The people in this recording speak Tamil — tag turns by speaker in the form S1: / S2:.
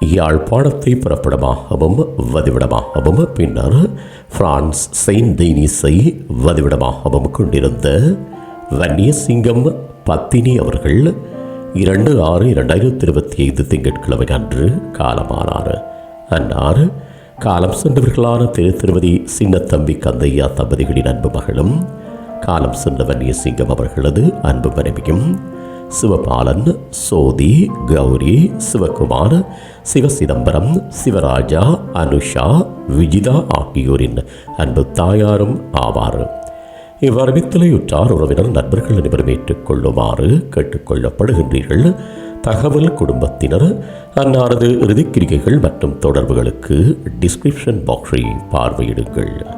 S1: யாழ்ப்பாணத்தை புறப்படமாகவும் வதிவிடமாகவும் பின்னர் பிரான்ஸ் செயின்ட் டெய்னிஸை வதிவிடமாகவும் கொண்டிருந்த வன்னியசிங்கம் பத்தினி அவர்கள் இரண்டு ஆறு இரண்டாயிரத்தி இருபத்தி ஐந்து திங்கட்கிழமை அன்று காலமானார். அன்னார் காலம் சென்றவர்களான திரு திருமதி சின்னத்தம்பி கந்தையா தம்பதிகளின் அன்பு மகளும் காலம் சென்ற வன்னியசிங்கம் அவர்களது அன்பு மனைவியும் சிவபாலன் சோதி கௌரி சிவகுமார் சிவசிதம்பரம் சிவராஜா அனுஷா விஜிதா ஆகியோரின் அன்பு தாயாரும் ஆவார். இவ்வரவித்தலையுற்றார் உறவினர் நண்பர்கள் அனைவரும் ஏற்றுக்கொள்ளுமாறு கேட்டுக்கொள்ளப்படுகின்றீர்கள். தகவல் குடும்பத்தினர் அன்னாரது இறுதிக்கிரிகைகள் மற்றும் தொடர்புகளுக்கு டிஸ்கிரிப்ஷன் பாக்ஸை பார்வையிடுங்கள்.